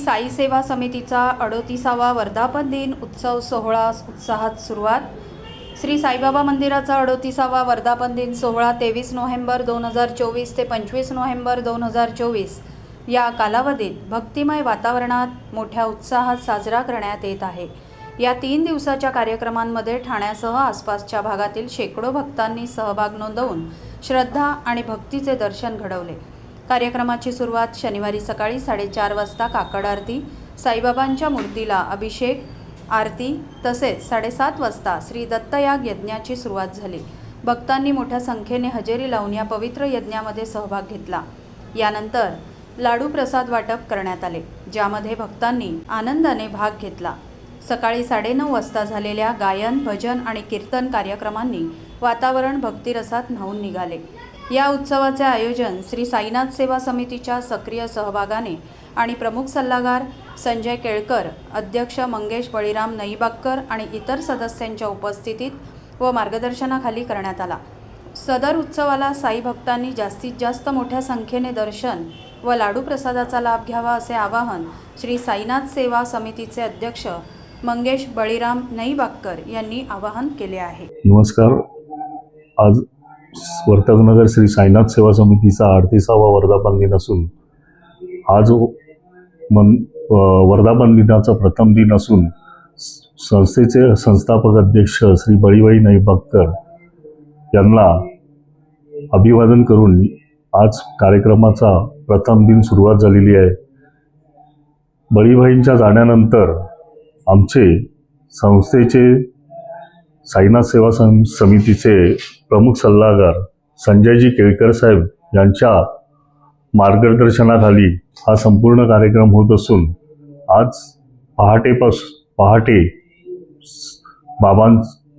साई सेवा समितीचा अडोतीसावा वर्धापन दिन उत्सव सोहळा उत्साहात सुरुवात. श्री साईबाबा मंदिराचा अडोतीसावा वर्धापन दिन सोहळा तेवीस नोव्हेंबर दोन हजार चोवीस ते पंचवीस नोव्हेंबर दोन हजार चोवीस. या कालावधीत भक्तिमय वातावरणात मोठ्या उत्साहात साजरा करण्यात येत आहे. या तीन दिवसाच्या कार्यक्रमांमध्ये ठाण्यासह आसपासच्या भागातील शेकडो भक्तांनी सहभाग नोंदवून श्रद्धा आणि भक्तीचे दर्शन घडवले. कार्यक्रमाची सुरुवात शनिवारी सकाळी साडेचार वाजता काकड आरती साईबाबांच्या मूर्तीला अभिषेक आरती तसेच साडेसात वाजता श्री दत्तयाग यज्ञाची सुरुवात झाली. भक्तांनी मोठ्या संख्येने हजेरी लावून या पवित्र यज्ञामध्ये सहभाग घेतला. यानंतर लाडू प्रसाद वाटप करण्यात आले ज्यामध्ये भक्तांनी आनंदाने भाग घेतला. सकाळी साडेनऊ वाजता झालेल्या गायन भजन आणि कीर्तन कार्यक्रमांनी वातावरण भक्तिरसात न्हावून निघाले. या उत्सवाचे आयोजन श्री साईनाथ सेवा समितीच्या सक्रिय सहभागाने आणि प्रमुख सल्लागार संजय केळकर अध्यक्ष मंगेश बळीराम नईबाक्कर आणि इतर सदस्यांच्या उपस्थितीत व मार्गदर्शनाखाली करण्यात आला. सदर उत्सवाला साई भक्तांनी जास्तीत जास्त मोठ्या संख्येने दर्शन व लाडू प्रसादाचा लाभ घ्यावा असे आवाहन श्री साईनाथ सेवा समितीचे अध्यक्ष मंगेश बळीराम नईबाक्कर यांनी आवाहन केले आहे. नमस्कार. आज वर्तकनगर श्री साईनाथ सेवा समितीचा अडतीसावा वर्धापन दिन असून हा जो मन वर्धापन दिनाचा प्रथम दिन असून संस्थेचे संस्थापक अध्यक्ष श्री बळीबाई नईबागकर यांना अभिवादन करून आज कार्यक्रमाचा प्रथम दिन सुरुवात झालेली आहे. बळीबाईंच्या जाण्यानंतर आमचे संस्थेचे साईनाथ सेवा सम समितीचे प्रमुख सल्लागार संजयजी केळकर साहेब यांच्या मार्गदर्शनाखाली हा संपूर्ण कार्यक्रम होत असून आज पहाटेपास पहाटे बाबां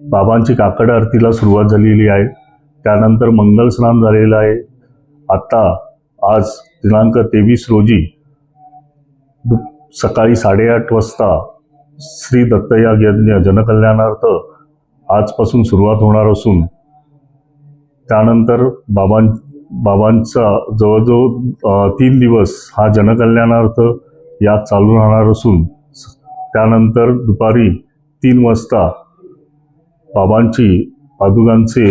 बाबांची काकड आरतीला सुरुवात झालेली आहे. त्यानंतर मंगल स्नान झालेलं आहे. आत्ता आज दिनांक तेवीस रोजी दु- सकाळी साडेआठ वाजता श्री दत्तयाग यज्ञ जनकल्याणार्थ आजपासून सुरुवात होणार असून त्यानंतर बाबां बाबांचा जवळजवळ तीन दिवस हा जनकल्याणार्थ यात चालू राहणार असून स- त्यानंतर दुपारी तीन वाजता बाबांची पादुकांचे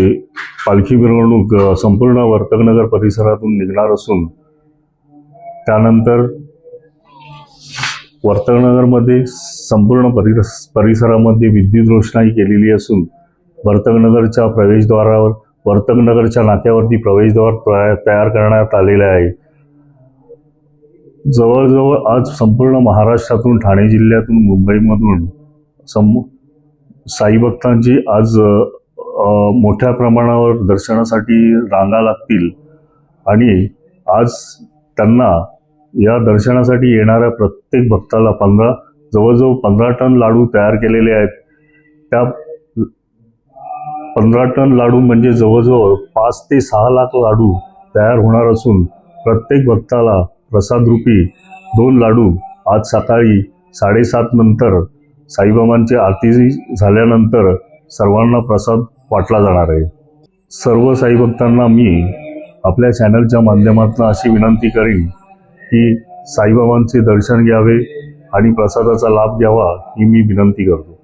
पालखी मिरवणूक संपूर्ण वर्तकनगर परिसरातून निघणार असून त्यानंतर वर्तकनगरमध्ये संपूर्ण परिस परिसरामध्ये विद्युत रोषणाई केलेली असून वर्तकनगरच्या प्रवेशद्वारावर वर्तकनगरच्या नाक्यावरती प्रवेशद्वार तयार करण्यात आलेले आहे. जवळजवळ आज संपूर्ण महाराष्ट्रातून ठाणे जिल्ह्यातून मुंबईमधून सम साई भक्तांची आज मोठ्या प्रमाणावर दर्शनासाठी रांगा लागतील. आणि आज त्यांना या दर्शनासाठी येणाऱ्या प्रत्येक भक्ताला पंधरा जवळजवळ पंधरा टन लाडू तयार केलेले आहेत. त्या पंधरा टन लाडू म्हणजे जवळजवळ पाच ते सहा लाख लाडू तयार होणार असून प्रत्येक भक्ताला प्रसादरूपी दोन लाडू आज सकाळी साडेसात नंतर साईबाबांची आरती झाल्यानंतर सर्वांना प्रसाद वाटला जाणार आहे. सर्व साईभक्तांना मी आपल्या चॅनलच्या माध्यमातून अशी विनंती करीन की साईबाबांचे दर्शन घ्यावे. आणि प्रसादाचा लाभ घ्यावा ही मी विनंती करतो.